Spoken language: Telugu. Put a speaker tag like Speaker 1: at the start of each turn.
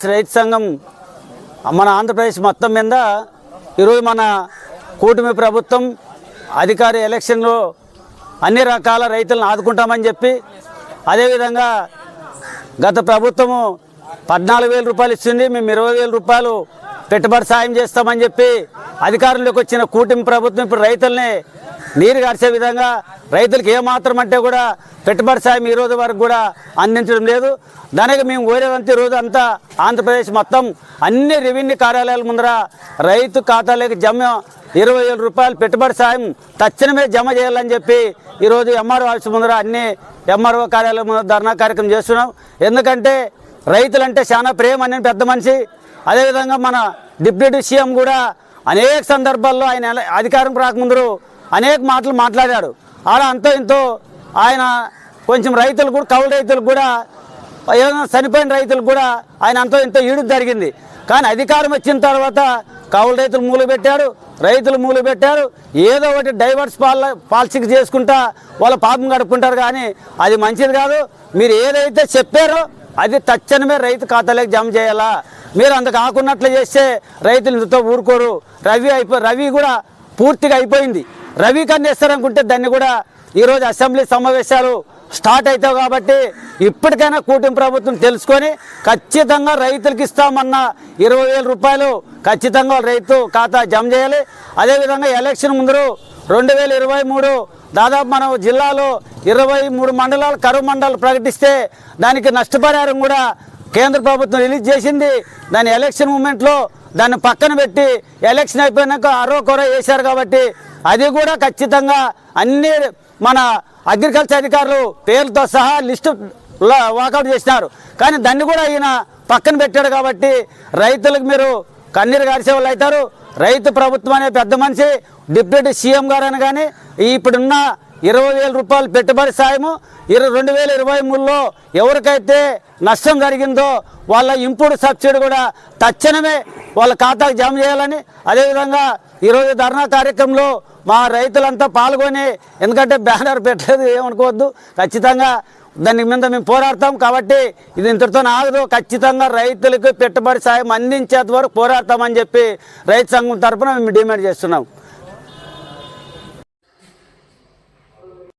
Speaker 1: రైతు సంఘం మన ఆంధ్రప్రదేశ్ మొత్తం మీద ఈరోజు మన కూటమి ప్రభుత్వం అధికార ఎలక్షన్లో అన్ని రకాల రైతులను ఆదుకుంటామని చెప్పి అదేవిధంగా గత ప్రభుత్వము పద్నాలుగు వేల రూపాయలు ఇస్తుంది మేము ఇరవై వేల రూపాయలు పెట్టుబడి సాయం చేస్తామని చెప్పి అధికారంలోకి వచ్చిన కూటమి ప్రభుత్వం ఇప్పుడు రైతుల్ని నీరు గడిచే విధంగా రైతులకు ఏమాత్రం అంటే కూడా పెట్టుబడి సాయం ఈ రోజు వరకు కూడా అందించడం లేదు. దానికి మేము కోరేదంతా ఈరోజు అంతా ఆంధ్రప్రదేశ్ మొత్తం అన్ని రెవెన్యూ కార్యాలయాల ముందర రైతు ఖాతాలోకి జమ ఇరవై వేల రూపాయలు పెట్టుబడి సాయం తక్షణమే జమ చేయాలని చెప్పి ఈరోజు ఎంఆర్ఓ ఆఫీస్ ముందర అన్ని ఎంఆర్ఓ కార్యాలయం ముందర ధర్నా కార్యక్రమం చేస్తున్నాం. ఎందుకంటే రైతులంటే చాలా ప్రేమ అనే పెద్ద మనిషి. అదేవిధంగా మన డిప్యూటీ సీఎం కూడా అనేక సందర్భాల్లో ఆయన అధికారం రాకముందు అనేక మాటలు మాట్లాడాడు. ఆడ అంతో ఇంతో ఆయన కొంచెం రైతులు కూడా కౌలు రైతులు కూడా ఏదైనా చనిపోయిన రైతులు కూడా ఆయన అంతో ఇంతో ఈడు జరిగింది. కానీ అధికారం వచ్చిన తర్వాత కౌలు రైతులు మూలు పెట్టాడు రైతులు మూలు పెట్టారు. ఏదో ఒకటి డైవర్స్ పాల పాలసీకి చేసుకుంటా వాళ్ళ పాపం గడుపుకుంటారు కానీ అది మంచిది కాదు. మీరు ఏదైతే చెప్పారో అది తక్షణమే రైతు ఖాతాలోకి జమ చేయాలా? మీరు అంత కాకున్నట్లు చేస్తే రైతులు ఇంతతో ఊరుకోరు. రవి అయిపో రవి కూడా పూర్తిగా అయిపోయింది. రవి కన్నా అనుకుంటే దాన్ని కూడా ఈరోజు అసెంబ్లీ సమావేశాలు స్టార్ట్ అవుతావు కాబట్టి ఇప్పటికైనా కూటమి ప్రభుత్వం తెలుసుకొని ఖచ్చితంగా రైతులకు ఇస్తామన్న ఇరవై వేల రూపాయలు ఖచ్చితంగా రైతు ఖాతా జమ చేయాలి. అదేవిధంగా ఎలక్షన్ ముందు రెండు వేల ఇరవై మూడు దాదాపు మనం జిల్లాలో ఇరవై మూడు మండలాలు కరువు మండలాలు ప్రకటిస్తే దానికి నష్టపరిహారం కూడా కేంద్ర ప్రభుత్వం రిలీజ్ చేసింది. దాని ఎలక్షన్ మూమెంట్లో దాన్ని పక్కన పెట్టి ఎలక్షన్ అయిపోయినాక అరో కొర వేశారు కాబట్టి అది కూడా ఖచ్చితంగా అన్ని మన అగ్రికల్చర్ అధికారులు పేర్లతో సహా లిస్టు వాకౌట్ చేసినారు. కానీ దాన్ని కూడా ఈయన పక్కన పెట్టాడు కాబట్టి రైతులకు మీరు కన్నీరు గారిసే వాళ్ళు అవుతారు. రైతు ప్రభుత్వం అనే పెద్ద మనిషి డిప్యూటీ సీఎం గారు అని కానీ ఇప్పుడున్న ఇరవై వేల రూపాయలు పెట్టుబడి సాయము ఇరవై రెండు వేల ఇరవై మూడులో ఎవరికైతే నష్టం జరిగిందో వాళ్ళ ఇంపుడు సబ్సిడీ కూడా తక్షణమే వాళ్ళ ఖాతాకు జమ చేయాలని అదేవిధంగా ఈరోజు ధర్నా కార్యక్రమంలో మా రైతులంతా పాల్గొని ఎందుకంటే బ్యానర్ పెట్టలేదు ఏమనుకోవద్దు. ఖచ్చితంగా దాని మీద మేము పోరాడతాం కాబట్టి ఇది ఇంతటితో ఆగదు. ఖచ్చితంగా రైతులకు పెట్టుబడి సాయం అందించేంత వరకు పోరాడతామని చెప్పి రైతు సంఘం తరఫున మేము డిమాండ్ చేస్తున్నాం.